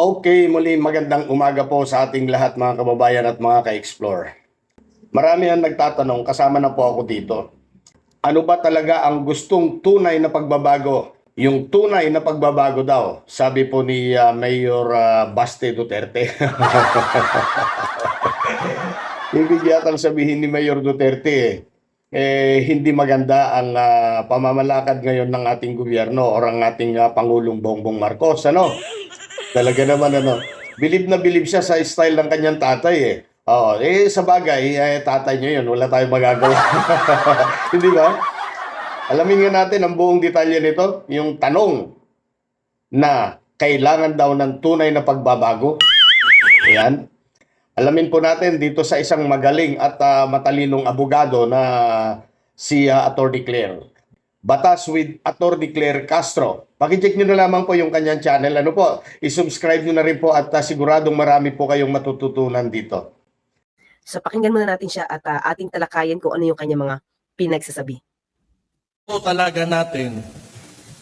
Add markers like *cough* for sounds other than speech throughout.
Okay, muli magandang umaga po sa ating lahat mga kababayan at mga ka-explore. Marami ang nagtatanong, kasama na po ako dito. Ano ba talaga ang gustong tunay na pagbabago? Yung tunay na pagbabago daw, sabi po ni ah, Mayor ah, Baste Duterte. *laughs* Ibig yatang sabihin ni Mayor Duterte eh, eh, hindi maganda ang ah, pamamalakad ngayon ng ating gobyerno o ang ating ah, Pangulong Bongbong Marcos. Ano? Talaga naman ano, bilib na bilib siya sa style ng kanyang tatay eh. Oo, eh sa bagay, eh, tatay niya yun, wala tayong magagawa. *laughs* Hindi ba? Alamin nga natin ang buong detalye nito, yung tanong na kailangan daw ng tunay na pagbabago. Ayan. Alamin po natin dito sa isang magaling at ah, matalinong abogado na si uh, Attorney Claire. Batas with Attorney Claire Castro. Pakicheck nyo na lamang po yung kanyang channel. Ano po, isubscribe nyo na rin po at ah, siguradong marami po kayong matututunan dito. So pakinggan muna natin siya at ah, ating talakayan kung ano yung kanyang mga pinagsasabi. po talaga natin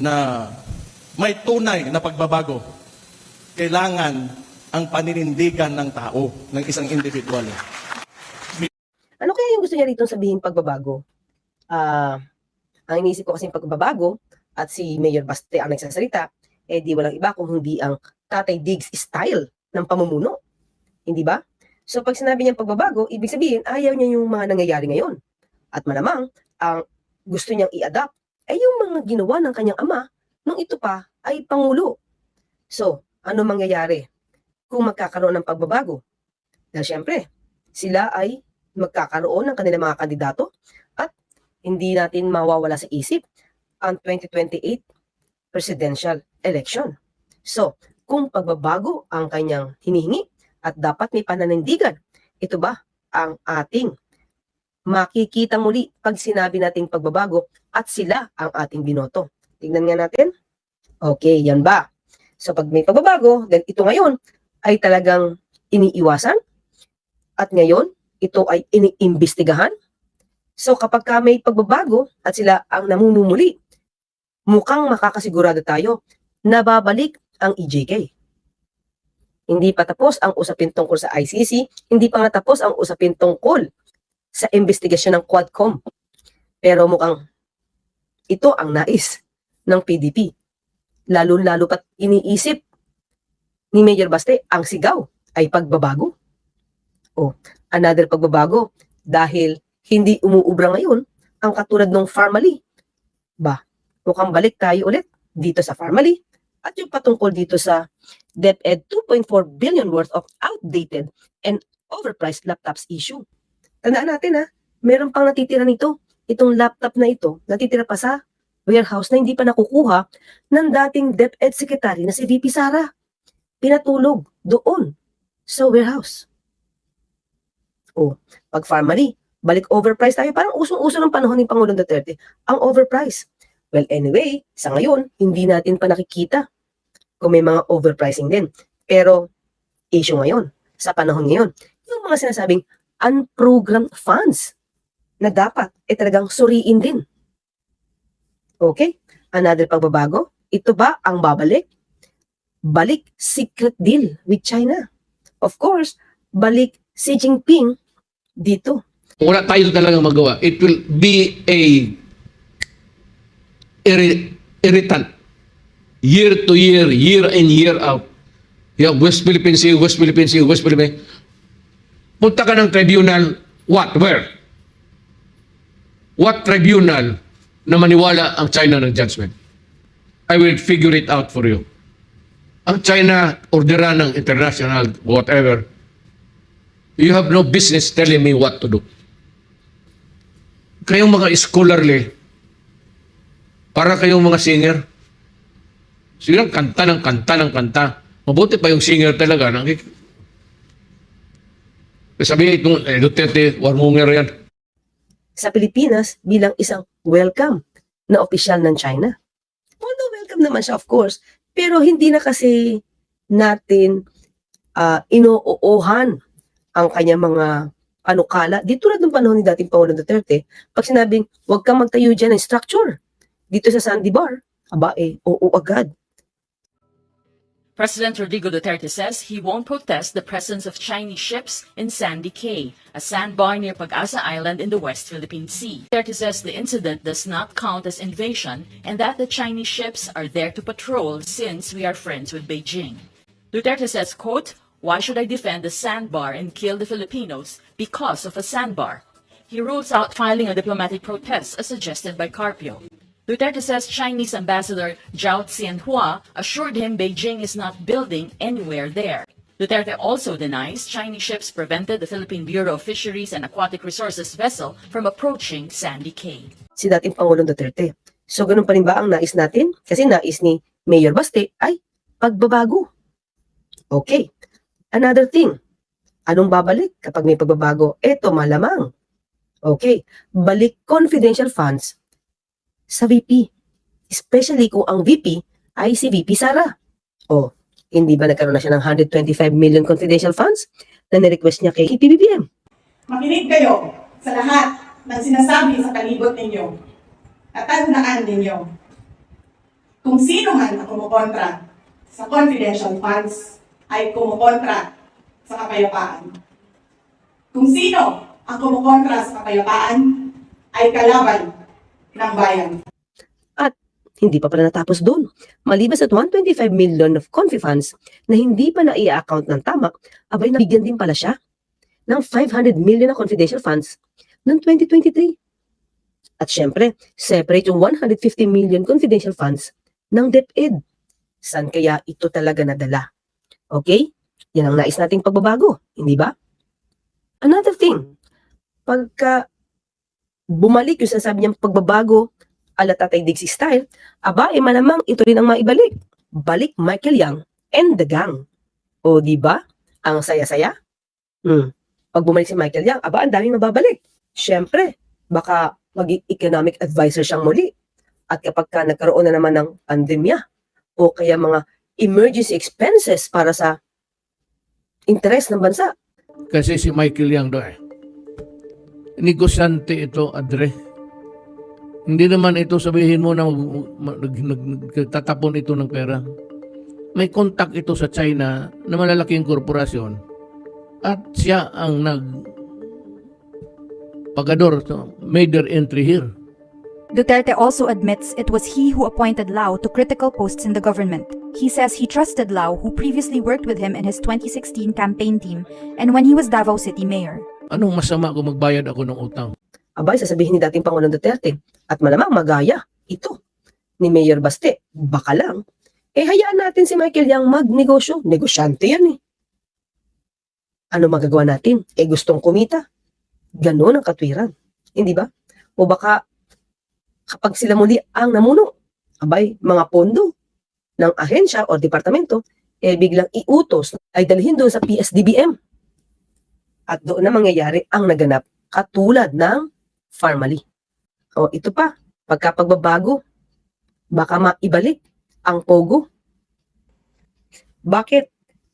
na may tunay na pagbabago. Kailangan ang paninindigan ng tao, ng isang individual. Ano kaya yung gusto niya rito sabihin pagbabago? Ah, ang iniisip ko kasi pagbabago at si Mayor Baste ang nagsasalita, eh di walang iba kung hindi ang Tatay Diggs style ng pamumuno. Hindi ba? So pag sinabi niya pagbabago, ibig sabihin ayaw niya yung mga nangyayari ngayon. At malamang, ang gusto niyang i-adapt ay yung mga ginawa ng kanyang ama nung ito pa ay pangulo. So, ano mangyayari kung magkakaroon ng pagbabago? Dahil syempre, sila ay magkakaroon ng kanilang mga kandidato at hindi natin mawawala sa isip ang 2028 presidential election. So, kung pagbabago ang kanyang hinihingi at dapat may pananindigan, ito ba ang ating makikita muli pag sinabi nating pagbabago at sila ang ating binoto. Tingnan nga natin. Okay, yan ba? So pag may pagbabago, then ito ngayon ay talagang iniiwasan at ngayon ito ay iniimbestigahan. So kapag ka may pagbabago at sila ang namumumuli, mukhang makakasigurado tayo na babalik ang EJK. Hindi pa tapos ang usapin tungkol sa ICC, hindi pa nga tapos ang usapin tungkol sa investigasyon ng Quadcom. Pero mukhang ito ang nais ng PDP. Lalo-lalo pat iniisip ni Mayor Baste ang sigaw ay pagbabago. O, another pagbabago dahil hindi umuubra ngayon ang katulad ng Farmally. Ba, mukhang balik tayo ulit dito sa Farmally at yung patungkol dito sa DepEd 2.4 billion worth of outdated and overpriced laptops issue. Tandaan natin ha, meron pang natitira nito. Itong laptop na ito, natitira pa sa warehouse na hindi pa nakukuha ng dating DepEd Secretary na si VP Sara. Pinatulog doon sa warehouse. O, pag Farmally, balik overpriced tayo. Parang usong-uso ng panahon ni Pangulong Duterte, ang overpriced. Well, anyway, sa ngayon, hindi natin pa nakikita kung may mga overpricing din. Pero, issue ngayon, sa panahon ngayon, yung mga sinasabing unprogrammed funds na dapat eh talagang suriin din. Okay? Another pagbabago. Ito ba ang babalik? Balik secret deal with China. Of course, balik Xi Jinping dito. Wala tayo talagang magawa, it will be a irri- irritant. Year to year, year in, year out. Yeah, West Philippine Sea, West Philippine Sea, West Philippine. Punta ka ng tribunal, what, where? What tribunal na maniwala ang China ng judgment? I will figure it out for you. Ang China, orderan ng international, whatever, you have no business telling me what to do. Kayong mga scholarly, para kayong mga singer, sige lang, kanta ng kanta ng kanta. Mabuti pa yung singer talaga. Nakik- Sabi itong eh, Duterte, warmonger yan. sa Pilipinas bilang isang welcome na opisyal ng China. Although welcome naman siya of course, pero hindi na kasi natin uh, inuuhan ang kanyang mga panukala. Di tulad ng panahon ni dating Pangulong Duterte, pag sinabing huwag kang magtayo dyan ng structure dito sa Sandy Bar, aba eh, oo agad. President Rodrigo Duterte says he won't protest the presence of Chinese ships in Sandy Cay, a sandbar near Pag-asa Island in the West Philippine Sea. Duterte says the incident does not count as invasion and that the Chinese ships are there to patrol since we are friends with Beijing. Duterte says, quote, Why should I defend the sandbar and kill the Filipinos because of a sandbar? He rules out filing a diplomatic protest as suggested by Carpio. Duterte says Chinese Ambassador Zhao Xianhua assured him Beijing is not building anywhere there. Duterte also denies Chinese ships prevented the Philippine Bureau of Fisheries and Aquatic Resources vessel from approaching Sandy Cay. si dating Pangulong Duterte. So, ganun pa rin ba ang nais natin? Kasi nais ni Mayor Baste ay pagbabago. Okay. Another thing. Anong babalik kapag may pagbabago? Eto, malamang. Okay. Balik confidential funds sa VP. Especially kung ang VP ay si VP Sara. O, hindi ba nagkaroon na siya ng 125 million confidential funds na nirequest niya kay PBBM? Makinig kayo sa lahat ng sinasabi sa palibot ninyo at tandaan ninyo kung sino man ang kumukontra sa confidential funds ay kumukontra sa kapayapaan. Kung sino ang kumukontra sa kapayapaan ay kalaban ng bayan. Hindi pa pala natapos doon. Maliban sa 125 million of confi funds na hindi pa na i-account ng tama, abay nabigyan din pala siya ng 500 million na confidential funds noong 2023. At syempre, separate yung 150 million confidential funds ng DepEd. Saan kaya ito talaga nadala? Okay? Yan ang nais nating pagbabago, hindi ba? Another thing, pagka bumalik yung sasabi niyang pagbabago ala Tatay Diggs style, aba, eh malamang ito rin ang maibalik. Balik Michael Young and the gang. O, di ba? Ang saya-saya. Hmm. Pag bumalik si Michael Young, aba, ang daming mababalik. Siyempre, baka maging economic advisor siyang muli. At kapag ka nagkaroon na naman ng pandemya, o kaya mga emergency expenses para sa interes ng bansa, Kasi si Michael Yang do eh. Negosyante ito, Adre. Hindi naman ito sabihin mo na nagtatapon ito ng pera. May contact ito sa China na malalaking korporasyon at siya ang nag pagador so, made their entry here. Duterte also admits it was he who appointed Lau to critical posts in the government. He says he trusted Lau, who previously worked with him in his 2016 campaign team and when he was Davao City Mayor. Anong masama kung magbayad ako ng utang? abay, sasabihin ni dating Pangulong Duterte, at malamang magaya, ito, ni Mayor Baste, baka lang, eh hayaan natin si Michael Yang magnegosyo. Negosyante yan eh. Ano magagawa natin? Eh gustong kumita. Ganon ang katwiran. Hindi ba? O baka kapag sila muli ang namuno, abay, mga pondo ng ahensya o departamento, eh biglang iutos ay dalhin doon sa PSDBM. At doon na mangyayari ang naganap katulad ng formally. O ito pa, pagkapagbabago, baka maibalik ang pogo. Bakit?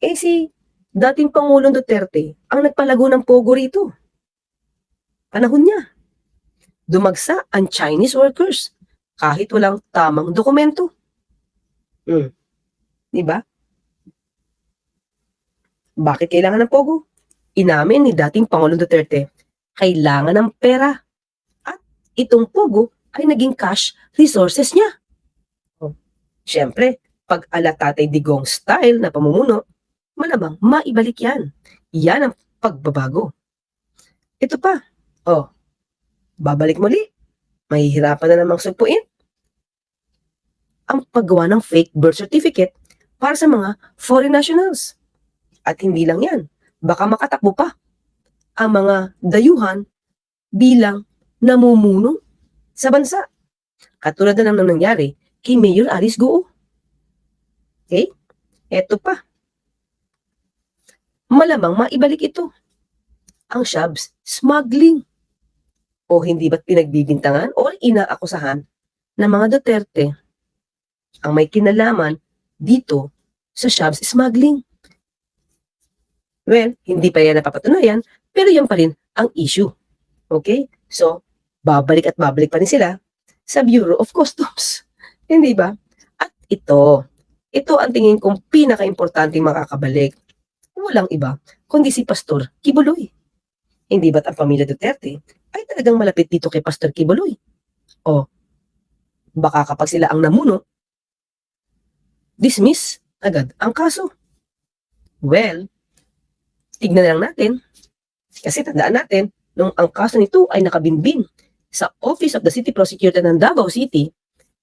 Eh si dating Pangulong Duterte ang nagpalago ng pogo rito. Panahon niya. Dumagsa ang Chinese workers kahit walang tamang dokumento. Hmm. Di ba? Bakit kailangan ng pogo? Inamin ni dating Pangulong Duterte, kailangan ng pera itong Pogo ay naging cash resources niya. Oh, Siyempre, pag ala Tatay Digong style na pamumuno, malamang maibalik yan. Yan ang pagbabago. Ito pa, oh, babalik muli. Mahihirapan na namang sugpuin. Ang paggawa ng fake birth certificate para sa mga foreign nationals. At hindi lang yan, baka makatakbo pa ang mga dayuhan bilang namumuno sa bansa. Katulad na lang ng nangyari kay Mayor Alice Goo. Okay? Eto pa. Malamang maibalik ito. Ang shabs, smuggling. O hindi ba't pinagbibintangan o inaakusahan ng mga Duterte ang may kinalaman dito sa shabs smuggling. Well, hindi pa yan napapatunayan, pero yan pa rin ang issue. Okay? So, babalik at babalik pa rin sila sa Bureau of Customs. *laughs* Hindi ba? At ito, ito ang tingin kong pinaka-importanting makakabalik. Walang iba, kundi si Pastor Kibuloy. Hindi ba't ang pamilya Duterte ay talagang malapit dito kay Pastor Kibuloy? O, baka kapag sila ang namuno, dismiss agad ang kaso. Well, tignan na lang natin. Kasi tandaan natin, nung ang kaso nito ay nakabinbin sa Office of the City Prosecutor ng Davao City,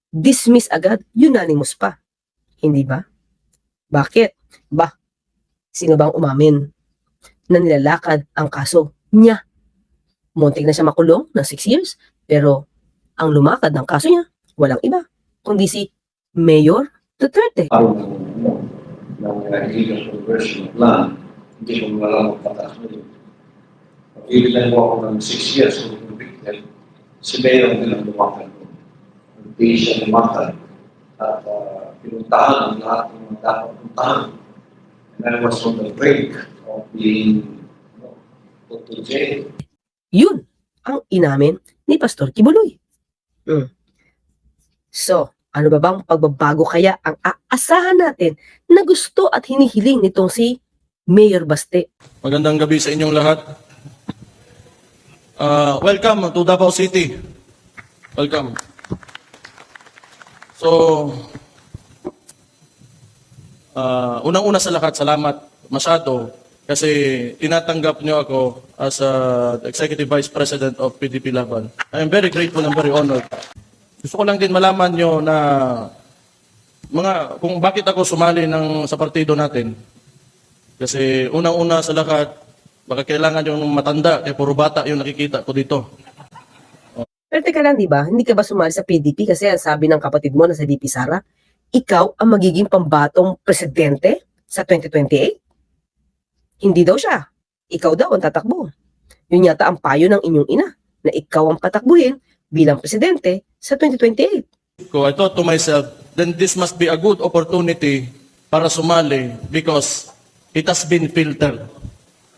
dismiss agad, unanimous pa. Hindi ba? Bakit? Ba, sino bang umamin na nilalakad ang kaso niya? Muntik na siya makulong ng 6 years, pero ang lumakad ng kaso niya, walang iba, kundi si Mayor Duterte. araw ng, ano, ng uh, illegal conversion of land, hindi ko malalang magpataas mo yun. Pag-ibig lang mo ako ng 6 years kung convicted, si Mayor ang nilang lumakan ko. Hindi siya lumakan at uh, pinuntahan ang lahat ng mga dapat puntahan. And I was on the brink of being you know, put to jail. Yun ang inamin ni Pastor Kibuloy. Mm. So, ano ba bang pagbabago kaya ang aasahan natin na gusto at hinihiling nitong si Mayor Baste? Magandang gabi sa inyong lahat. Uh, welcome to Davao City. Welcome. So, uh, unang-una sa lahat, salamat masyado kasi tinatanggap niyo ako as a Executive Vice President of PDP Laban. I am very grateful and very honored. Gusto ko lang din malaman niyo na mga kung bakit ako sumali ng sa partido natin. Kasi unang-una sa lahat, baka kailangan yung matanda, kaya puro bata yung nakikita ko dito. Pero teka lang, di ba? Hindi ka ba sumali sa PDP kasi ang sabi ng kapatid mo na sa DP Sara, ikaw ang magiging pambatong presidente sa 2028? Hindi daw siya. Ikaw daw ang tatakbo. Yun yata ang payo ng inyong ina na ikaw ang patakbuhin bilang presidente sa 2028. So I thought to myself, then this must be a good opportunity para sumali because it has been filtered.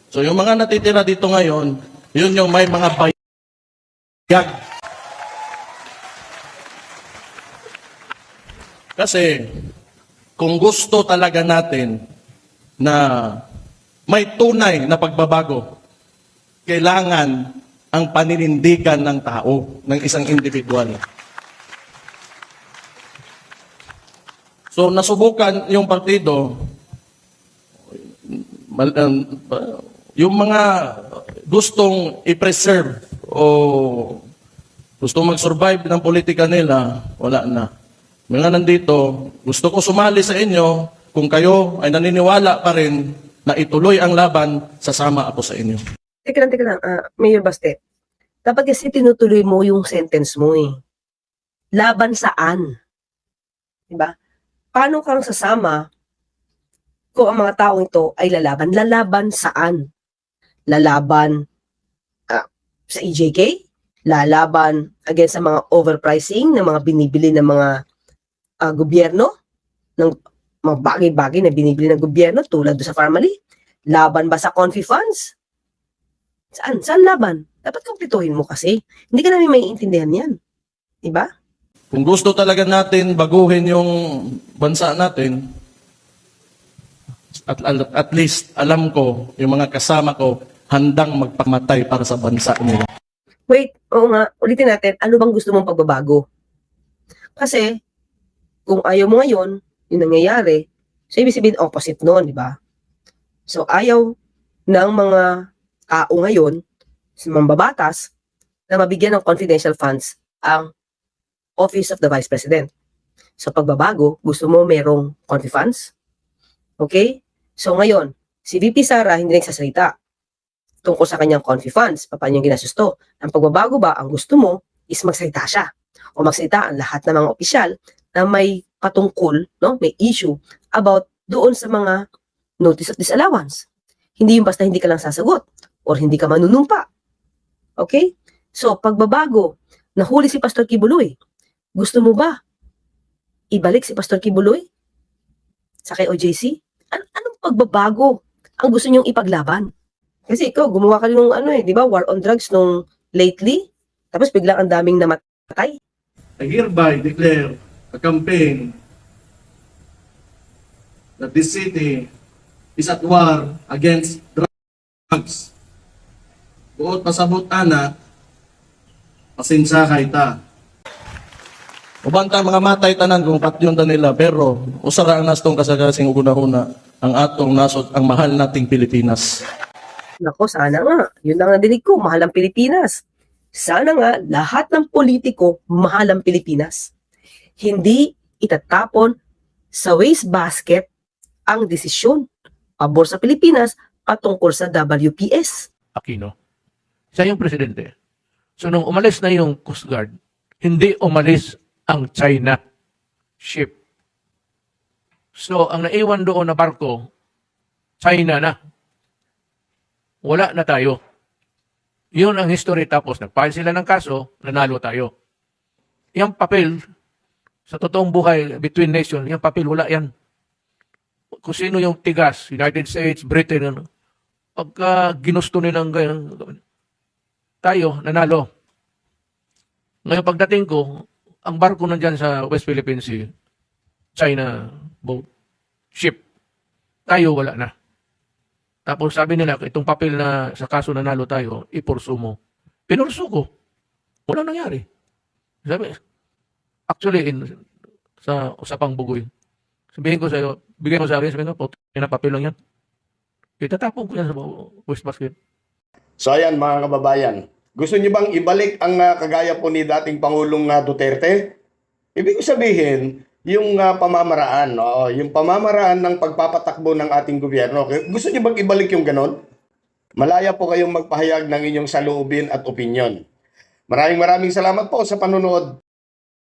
So yung mga natitira dito ngayon, yun yung may mga bayag. Kasi kung gusto talaga natin na may tunay na pagbabago, kailangan ang paninindigan ng tao, ng isang individual. So nasubukan yung partido, um, yung mga gustong i-preserve o gusto mag-survive ng politika nila, wala na. Mga nandito, gusto ko sumali sa inyo, kung kayo ay naniniwala pa rin na ituloy ang laban, sasama ako sa inyo. Teka lang, teka lang, ah, Mayor Baste. Dapat kasi tinutuloy mo yung sentence mo eh. Laban saan? Diba? Paano kang sasama kung ang mga taong ito ay lalaban? Lalaban saan? Lalaban ah, sa EJK? Lalaban against sa mga overpricing ng mga binibili ng mga ah, gobyerno? Ng mga bagay-bagay na binibili ng gobyerno tulad sa Farmally? Laban ba sa Confi Funds? Saan? Saan laban? Dapat kumpletuhin mo kasi. Hindi ka namin maiintindihan yan. Diba? Kung gusto talaga natin baguhin yung bansa natin, at, at, at least alam ko, yung mga kasama ko, handang magpamatay para sa bansa nila. Wait, oo nga, ulitin natin, ano bang gusto mong pagbabago? Kasi, kung ayaw mo ngayon, yung nangyayari, so ibig sabihin opposite noon, di ba? So, ayaw ng mga tao ngayon, sa mambabatas, na mabigyan ng confidential funds ang Office of the Vice President. So, pagbabago, gusto mo merong confi funds? Okay? So, ngayon, si VP Sara hindi nagsasalita tungkol sa kanyang confi funds, paano yung ginasusto. Ang pagbabago ba, ang gusto mo is magsalita siya. O magsalita ang lahat ng mga opisyal na may patungkol, no, may issue about doon sa mga notice of disallowance. Hindi yung basta hindi ka lang sasagot or hindi ka manunumpa. Okay? So, pagbabago, nahuli si Pastor Kibuloy. Gusto mo ba ibalik si Pastor Kibuloy sa kay OJC? An- anong pagbabago ang gusto niyong ipaglaban? Kasi ikaw, gumawa ka ng ano eh, di ba, war on drugs nung lately, tapos biglang ang daming namatay. I hereby declare a campaign that this city is at war against drugs. Buot pasabot ana, pasensya kay ta. Ubanta mga matay tanan kung patyon ta nila pero usara ang nastong kasagassing uguna-una ang atong nasod ang mahal nating Pilipinas. Nako, sana nga. Yun ang nadinig ko, mahal ang Pilipinas. Sana nga, lahat ng politiko, mahal ang Pilipinas. Hindi itatapon sa waste basket ang desisyon pabor sa Pilipinas patungkol sa WPS. Aquino. Siya yung presidente. So nung umalis na yung Coast Guard, hindi umalis ang China ship. So ang naiwan doon na barko, China na. Wala na tayo. Yun ang history tapos nagpahal sila ng kaso, nanalo tayo. Yung papel, sa totoong buhay between nation, yung papel wala yan. Kung sino yung tigas, United States, Britain, ano, pagka ginusto nilang ganyan, tayo, nanalo. Ngayon pagdating ko, ang barko nandyan sa West Philippine Sea, China boat, ship, tayo wala na. Tapos sabi nila, itong papel na sa kaso nanalo tayo, ipursu mo. Pinursu ko. Walang nangyari. Sabi, actually, in, sa usapang bugoy, sabihin ko sa iyo, bigyan mo sa akin, sabihin ko, na papel lang yan. Itatapon ko yan sa waste basket. So ayan mga kababayan, gusto niyo bang ibalik ang ah, kagaya po ni dating Pangulong ah, Duterte? Ibig sabihin, yung ah, pamamaraan, oo, yung pamamaraan ng pagpapatakbo ng ating gobyerno. Gusto niyo bang ibalik yung ganon? Malaya po kayong magpahayag ng inyong saloobin at opinyon. Maraming maraming salamat po sa panonood